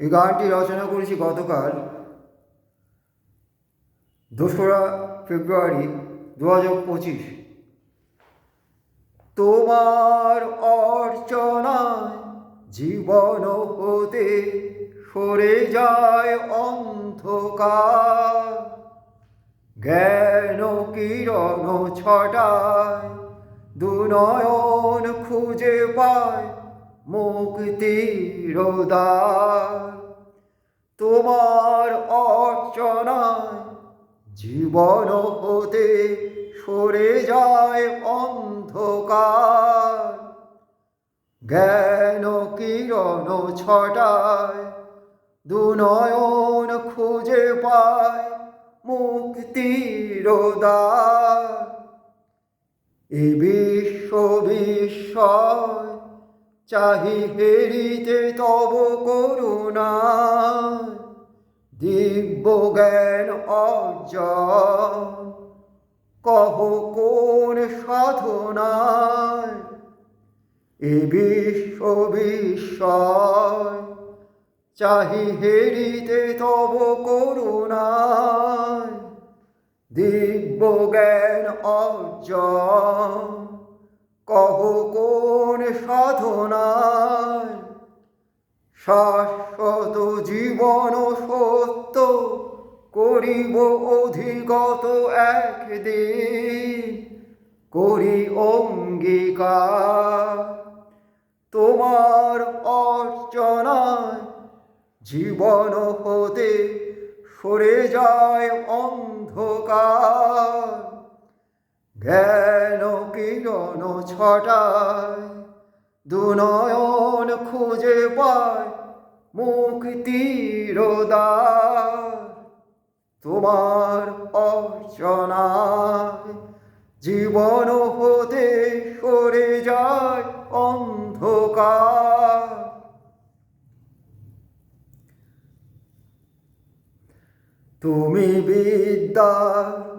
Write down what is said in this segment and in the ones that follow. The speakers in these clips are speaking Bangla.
এই গানটি রচনা করেছি গতকাল দোসরা ফেব্রুয়ারি দু হাজার পঁচিশ। তোমার অর্চনায় জীবন হতে সরে যায় অন্ধকার। জ্ঞান কিরণ ছটায় দুনয়ন খুঁজে পায় মুক্তির তোমার অর্চনায় জীবন হতে সরে যায় অন্ধকার। জ্ঞান কিরণ ছটায় দুনয়ন খুঁজে পায় মুক্তির দ্বার এ বিশ্ব বিস্ময় চাহি হেরিতে তব করুণা। দিব্য জ্ঞান অর্জন, কহ কোন সাধনায়? এ বিশ্ব বিস্ময়, চাহি হেরিতে তব করুণায়। দিব্য জ্ঞান অর্জন কহ কোন সাধনায়? শাশ্বত জীবন সত্য করিব অধিগত একদিন। করি অঙ্গীকার। তোমার অর্চনায় জীবন হতে সরে যায় অন্ধকার। জ্ঞান কিরণ ছটায়? দুনয়ন খুঁজে পায় মুক্তির তোমার অর্চনায় জীবন হতে সরে যায় অন্ধকার। তুমি বিদ্যার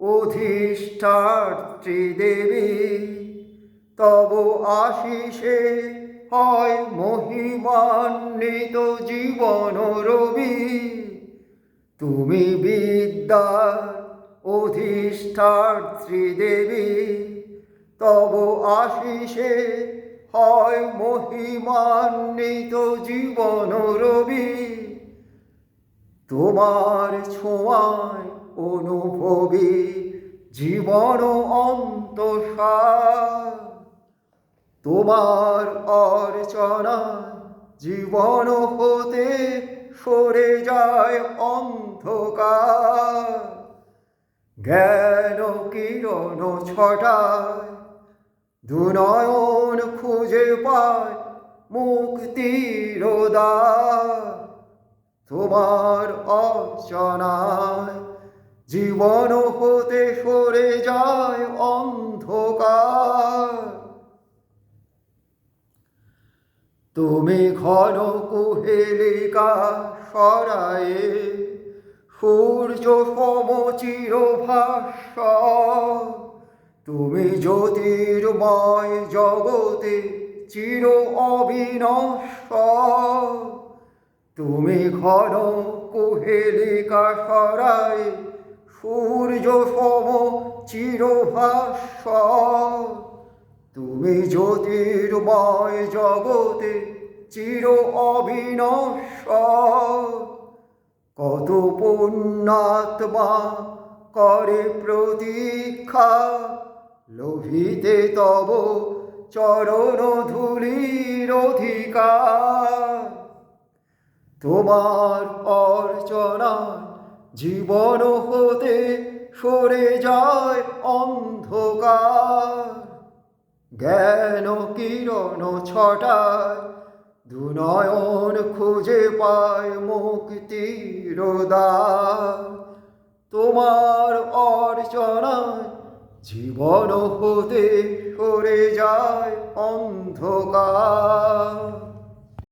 অধিষ্ঠাত্রী দেবী, তব আশিসে হয় মহিমান্বিত জীবন রবি। তুমি বিদ্যার অধিষ্ঠাত্রী দেবী, তব আশিসে হয় মহিমান্বিত জীবন রবি। তোমার ছোঁয়ায় অনুভবী জীবন অন্তঃসার। তোমার অর্চনা জীবন হতে সরে যায় অন্ধকার। জ্ঞান কিরণ ছটায়, দুনয়ন খুঁজে পায় মুক্তির তোমার অর্চনায় জীবন হতে সরে যায় অন্ধকার। তুমি ঘন কুহেলিকা সরায়ে, সূর্য সমচির ভাষ্য তুমি জ্যোতির্ময় জগতে চির অবিনশ্বর। তুমি ঘন কুহেলিকা সরাই সূর্য সম চিরভাস্য তুমি জ্যোতির্ময় জগতে চির অবিনশ্বর কত পুণ্যাত্মা করে প্রতীক্ষা, লোভিতে তব চরণ ধুলির অধিকার। তোমার অর্চনা জীবন হতে সরে যায় অন্ধকার। জ্ঞান কিরণ ছটায় দুনয়ন খুঁজে পায় মুক্তির তোমার অর্চনায় জীবন হতে সরে যায় অন্ধকার।